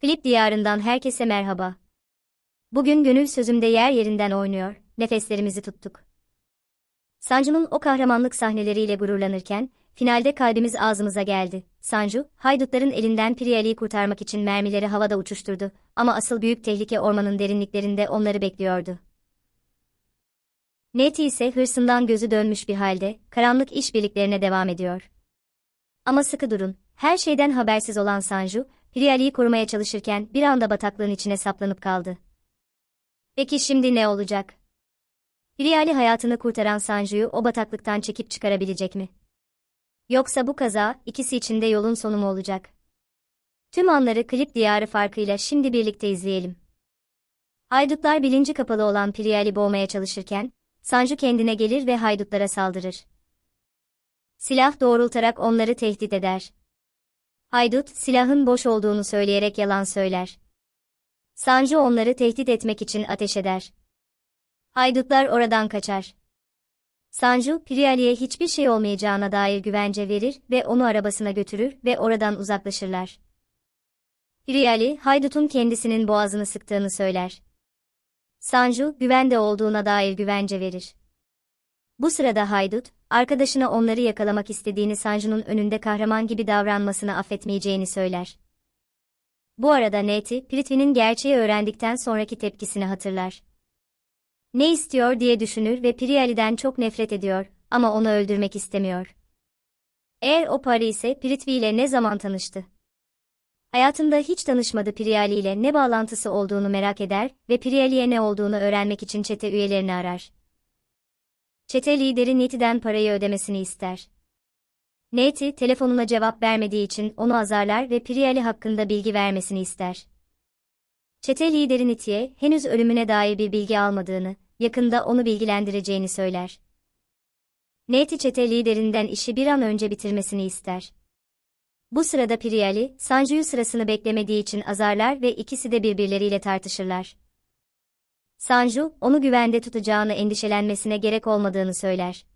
Klip diyarından herkese merhaba. Bugün gönül sözümde yer yerinden oynuyor, nefeslerimizi tuttuk. Sancu'nun o kahramanlık sahneleriyle gururlanırken, finalde kalbimiz ağzımıza geldi. Sancu, haydutların elinden Priyali'yi kurtarmak için mermileri havada uçuşturdu ama asıl büyük tehlike ormanın derinliklerinde onları bekliyordu. Neti ise hırsından gözü dönmüş bir halde, karanlık işbirliklerine devam ediyor. Ama sıkı durun, her şeyden habersiz olan Sanju, Priyali'yi korumaya çalışırken bir anda bataklığın içine saplanıp kaldı. Peki şimdi ne olacak? Priyali hayatını kurtaran Sanju'yu o bataklıktan çekip çıkarabilecek mi? Yoksa bu kaza ikisi için de yolun sonu mu olacak? Tüm anları klip diyarı farkıyla şimdi birlikte izleyelim. Haydutlar bilinci kapalı olan Priyali boğmaya çalışırken, Sanju kendine gelir ve haydutlara saldırır. Silah doğrultarak onları tehdit eder. Haydut, silahın boş olduğunu söyleyerek yalan söyler. Sanju onları tehdit etmek için ateş eder. Haydutlar oradan kaçar. Sanju, Priyali'ye hiçbir şey olmayacağına dair güvence verir ve onu arabasına götürür ve oradan uzaklaşırlar. Priyali, haydutun kendisinin boğazını sıktığını söyler. Sanju, güvende olduğuna dair güvence verir. Bu sırada haydut, arkadaşına onları yakalamak istediğini Sanju'nun önünde kahraman gibi davranmasını affetmeyeceğini söyler. Bu arada Neti, Prithvi'nin gerçeği öğrendikten sonraki tepkisini hatırlar. Ne istiyor diye düşünür ve Priyali'den çok nefret ediyor ama onu öldürmek istemiyor. Eğer o Pari ise Prithvi ile ne zaman tanıştı? Hayatında hiç tanışmadı Priyali ile ne bağlantısı olduğunu merak eder ve Priyali'ye ne olduğunu öğrenmek için çete üyelerini arar. Çete lideri Neti'den parayı ödemesini ister. Neti, telefonuna cevap vermediği için onu azarlar ve Priyali hakkında bilgi vermesini ister. Çete lideri Neti'ye henüz ölümüne dair bir bilgi almadığını, yakında onu bilgilendireceğini söyler. Neti çete liderinden işi bir an önce bitirmesini ister. Bu sırada Priyali, Sanju'yu sırasını beklemediği için azarlar ve ikisi de birbirleriyle tartışırlar. Sanju, onu güvende tutacağını endişelenmesine gerek olmadığını söyler.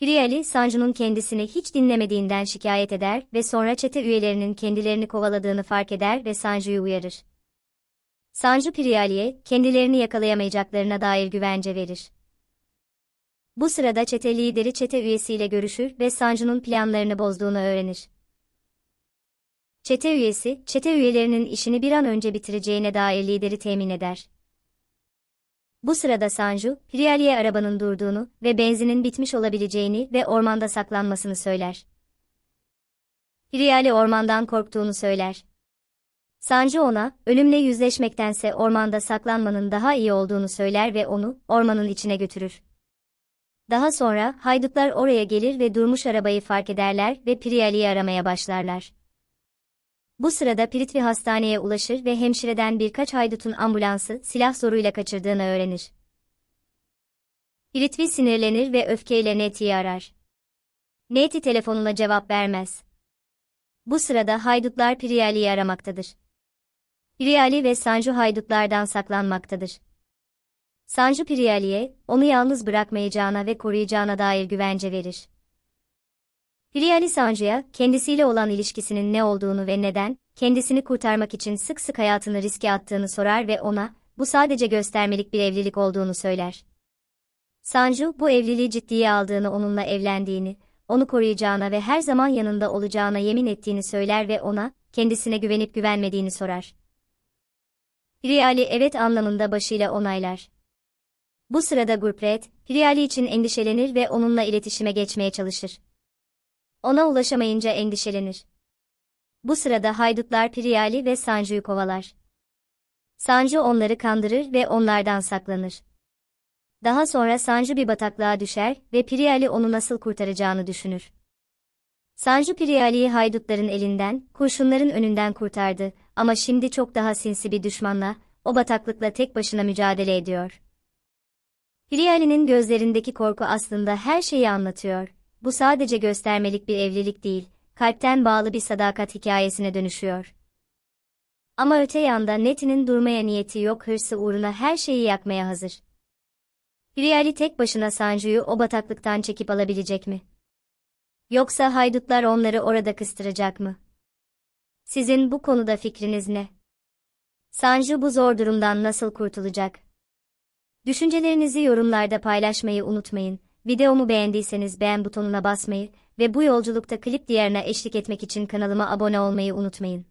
Priyali, Sanju'nun kendisini hiç dinlemediğinden şikayet eder ve sonra çete üyelerinin kendilerini kovaladığını fark eder ve Sanju'yu uyarır. Sanju Priyali'ye, kendilerini yakalayamayacaklarına dair güvence verir. Bu sırada çete lideri çete üyesiyle görüşür ve Sanju'nun planlarını bozduğunu öğrenir. Çete üyesi, çete üyelerinin işini bir an önce bitireceğine dair lideri temin eder. Bu sırada Sanju, Priyali'ye arabanın durduğunu ve benzinin bitmiş olabileceğini ve ormanda saklanmasını söyler. Priyali ormandan korktuğunu söyler. Sanju ona, ölümle yüzleşmektense ormanda saklanmanın daha iyi olduğunu söyler ve onu, ormanın içine götürür. Daha sonra, haydutlar oraya gelir ve durmuş arabayı fark ederler ve Priyali'yi aramaya başlarlar. Bu sırada Prithvi hastaneye ulaşır ve hemşireden birkaç haydutun ambulansı silah zoruyla kaçırdığını öğrenir. Prithvi sinirlenir ve öfkeyle Neti'yi arar. Neti telefonuna cevap vermez. Bu sırada haydutlar Priyali'yi aramaktadır. Priyali ve Sanju haydutlardan saklanmaktadır. Sanju Priyali'ye, onu yalnız bırakmayacağına ve koruyacağına dair güvence verir. Priyali Sanju'ya, kendisiyle olan ilişkisinin ne olduğunu ve neden, kendisini kurtarmak için sık sık hayatını riske attığını sorar ve ona, bu sadece göstermelik bir evlilik olduğunu söyler. Sanju, bu evliliği ciddiye aldığını onunla evlendiğini, onu koruyacağına ve her zaman yanında olacağına yemin ettiğini söyler ve ona, kendisine güvenip güvenmediğini sorar. Priyali evet anlamında başıyla onaylar. Bu sırada Gurpret, Priyali için endişelenir ve onunla iletişime geçmeye çalışır. Ona ulaşamayınca endişelenir. Bu sırada haydutlar Priyali ve Sanju'yu kovalar. Sanju onları kandırır ve onlardan saklanır. Daha sonra Sanju bir bataklığa düşer ve Priyali onu nasıl kurtaracağını düşünür. Sanju Priyali'yi haydutların elinden, kurşunların önünden kurtardı ama şimdi çok daha sinsi bir düşmanla, o bataklıkla tek başına mücadele ediyor. Priyali'nin gözlerindeki korku aslında her şeyi anlatıyor. Bu sadece göstermelik bir evlilik değil, kalpten bağlı bir sadakat hikayesine dönüşüyor. Ama öte yanda Neti'nin durmaya niyeti yok hırsı uğruna her şeyi yakmaya hazır. Priyali tek başına Sanju'yu o bataklıktan çekip alabilecek mi? Yoksa haydutlar onları orada kıstıracak mı? Sizin bu konuda fikriniz ne? Sanju bu zor durumdan nasıl kurtulacak? Düşüncelerinizi yorumlarda paylaşmayı unutmayın. Videomu beğendiyseniz beğen butonuna basmayı ve bu yolculukta klip diğerine eşlik etmek için kanalıma abone olmayı unutmayın.